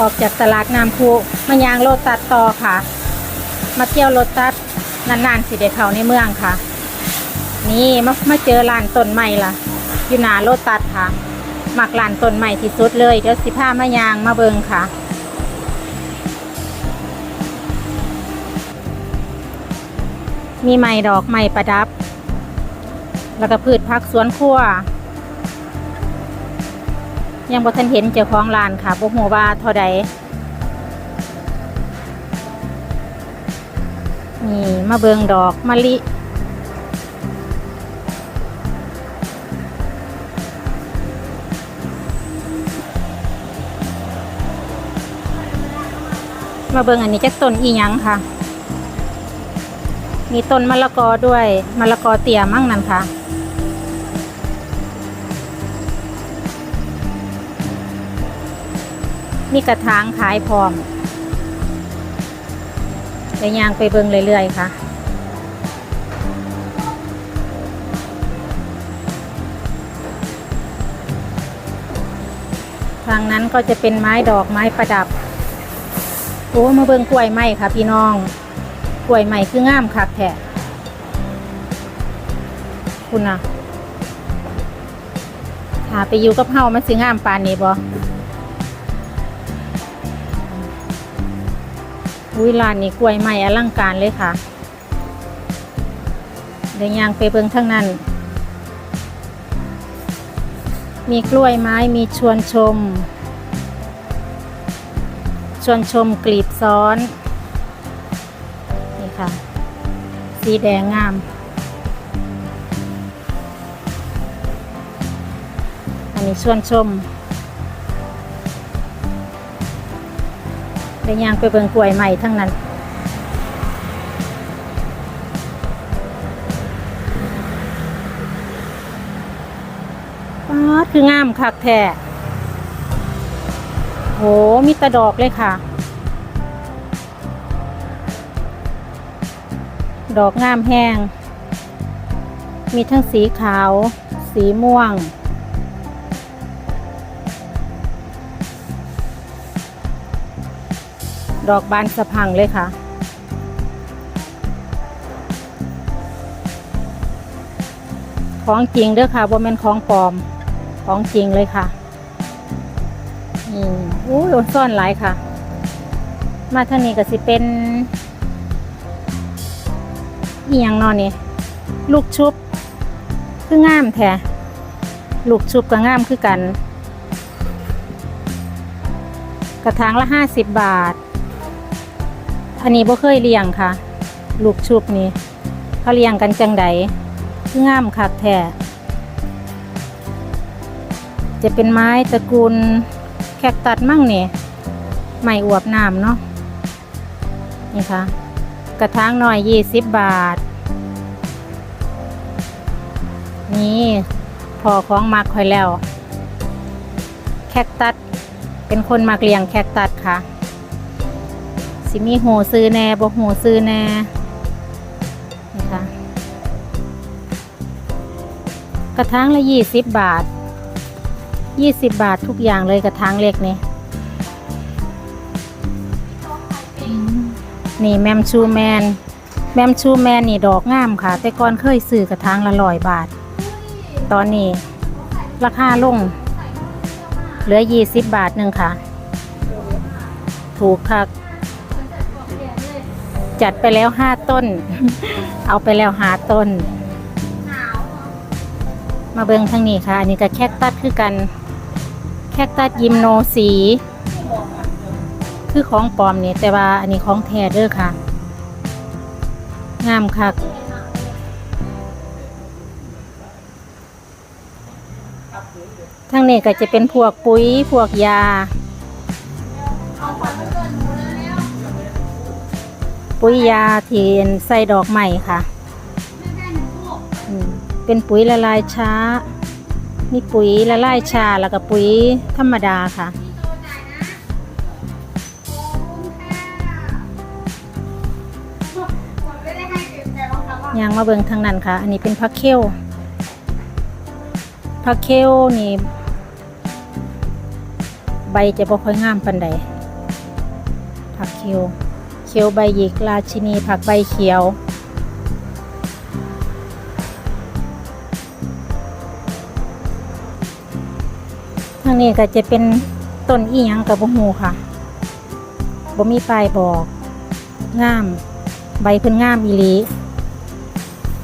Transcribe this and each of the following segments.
ออกจากตลาดน้ำพุมายางโลตัดต่อค่ะ มาเที่ยวโลตัสนานๆสิเดเขาในเมืองค่ะ นี่มามาเจอร้านต้นใหม่ละอยู่หนาโลตัสค่ะมักร้านต้นใหม่ที่สุดเลยเดี๋ยวสิพามายางมาเบิงค่ะมีไม้ดอกไม้ประดับ แล้วก็พืชพักสวนครัว ยังบ่ทันเห็นเจ้าของร้านค่ะบ่ฮู้ว่าเท่าใดนี่มาเบิงดอกมะลิมาเบิงอันนี้จักต้นอีหยังค่ะ มีต้นมะละกอด้วยมะละกอเตี่ยมั่งนั่นค่ะ มีกระถางขายพร้อมเดี๋ยวยางไปเบิ่งเรื่อยๆค่ะทางนั้นก็จะเป็นไม้ดอกไม้ประดับ โอ้มาเบิ่งกล้วยไม้ค่ะพี่น้อง กล้วยใหม่คืองามคักแท้คุณน่ะหาไปอยู่กับเฮามันสิงามปานนี้บ่ อุ้ยร้านนี้กล้วยใหม่อลังการเลยค่ะเดี๋ยวยางไปเบิ่งทั้งนั้น มีกล้วยไม้มีชวนชม ชวนชมกลีบซ้อน นี่ค่ะ สีแดงงามอันนี้ชวนชม ได้ย่างไปเบิ่งกล้วยใหม่ทั้งนั้น ป๊าดคืองามคักแท้โหมีแตะดอกเลยค่ะ ดอกงามแห้ง มีทั้งสีขาว สีม่วง ดอกบานสะพังเลยค่ะ ของจริงเด้อค่ะว่าเป็นของปลอม ของจริงเลยค่ะอืมอู้ยซ่อนหลายค่ะ มาทางนี้ก็สิเป็นอีหยังนอนนี่ ลูกชุบ คืองามแท้ลูกชุบก็งามคือกัน กระถางละห้าสิบบาท อันนี้บ่เคยเลี้ยงค่ะ ลูกชุบนี่เขาเลี้ยงกันจังใดคืองามคักแท้จะเป็นไม้ตระกูลแคคตัดมั่งเนี่ยไม้อวบน้ำเนาะนี่ค่ะ กระถางหน่อยยี่สิบบาท นี่พอของมักคอยแล้ว แคคตัดเป็นคนมักเลี้ยงแคคตัดค่ะ สิมีหูซื้อแน่บ่หูซื้อแน่นี่ค่ะกระถางละยี่สิบบาทยี่สิบบาททุกอย่างเลยกระถางเล็กนี่นี่แมมชูแมน แมมชูแมนนี่ดอกงามค่ะ แต่ก่อนเคยซื้อกระถางละร้อยบาท ตอนนี้ ราคาลง เหลือยี่สิบบาทหนึ่งค่ะ ถูกค่ะ จัดไปแล้วห้าต้น เอาไปแล้วหาต้น มาเบิงทางนี้ค่ะ อันนี้ก็แคคตัสคือกัน แคคตัสยิมโนสี คือของปลอมนี่แต่ว่าอันนี้ของแท้เด้อค่ะ งามคักทางนี้ก็จะเป็นพวกปุ๋ยพวกยา ปุ๋ยยาเที่ใส่ดอกใหม่ค่ะ เป็นปุ๋ยละลายช้า มีปุ๋ยละลายชาแล้วก็ปุ๋ยธรรมดาค่ะยางมาเบิงทางนั้นค่ะ อันนี้เป็นพักเคลพักเคลนี่ใบจะบ่ค่อยงามปันใดผักเขียว ขียวใบหยิกราชินีผักใบเขียว ทางนี้ก็จะเป็นต้นอีหยังกับบ่ฮู้ค่ะบ่มีป้ายบอกงาม ใบเพิ่นงามอีหลี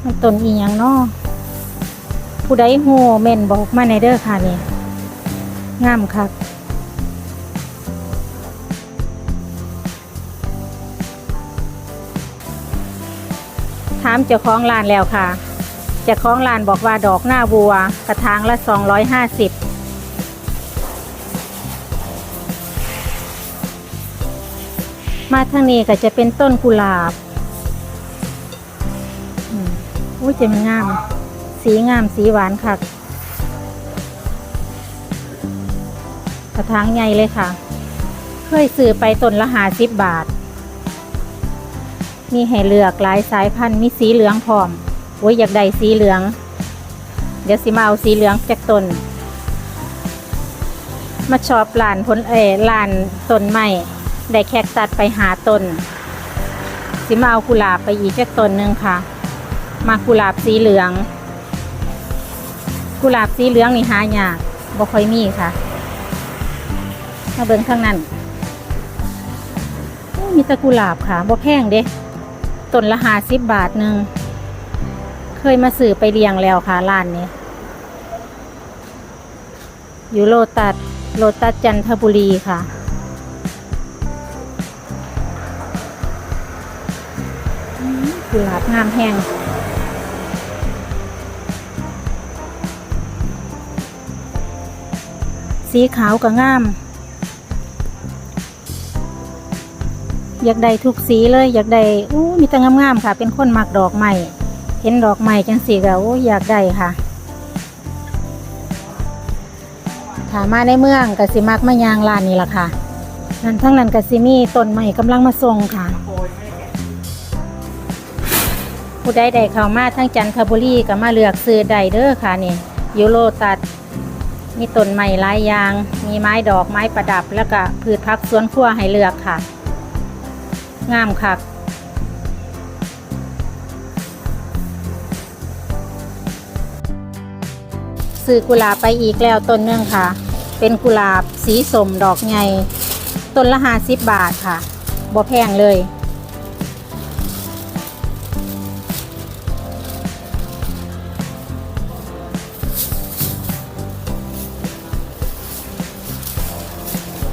มันต้นอีหยังเนาะผู้ใดฮู้แม่นบอกมาในเด้อค่ะนี่งามคัก ถามเจ้าของร้านแล้วค่ะเจ้าของร้านบอกว่าดอกหน้าบัว กระถางละ 250มาทางนี้ก็จะเป็นต้นกุหลาบอุ้ยจะมันงาม สีงามสีหวานค่ะ กระถางใหญ่เลยค่ะ เคยซื้อไปต้นละหาสิบบาท มีให้เลือกหลายสายพันธุ์มีสีเหลืองพร้อมโอ้ยอยากได้สีเหลือง เดี๋ยวสิมาเอาสีเหลืองจากต้นมาชอบลานผลเอลานต้นไม้ได้แคกตัดไปหาต้น สิมาเอากุหลาบไปอีกจากต้นหนึ่งค่ะ มากุหลาบสีเหลือง กุหลาบสีเหลืองนี่หายากบ่ค่อยมีค่ะมาเบิ่งข้างนั้นมีแตะกุหลาบค่ะบ่แพงเด้ ต้นละหาสิบบาทหนึ่ง เคยมาสื่อไปเลี้ยงแล้วค่ะร้านนี้ อยู่โลตัดโลตัดจันทบุรีค่ะ กุหลาบงามแห้งสีขาวก็งาม อยากได้ทุกสีเลย อยากได้อู้มีแต่งามๆค่ะ เป็นคนมักดอกไม้เห็นดอกไม้จังสีก็โอ้อยากได้ค่ะถามาในเมืองกสิมักมายางลานนี่ล่ะค่ะ นั่นทั้งนั้นกสิมีต้นไม้กำลังมาส่งค่ะ ผู้ใดได้เข้ามาทั้งจันทบุรีก็มาเลือกซื้อได้เด้อค่ะนี่ยูโรตัด มีต้นไม้หลายอย่าง มีไม้ดอกไม้ประดับ แล้วก็พืชพักสวนครัวให้เลือกค่ะ งามคักซื้อกุหลาบไปอีกแล้วต้นนึงค่ะ เป็นกุหลาบสีสมดอกใหญ่ต้นละห้าสิบบาทค่ะบ่แพงเลย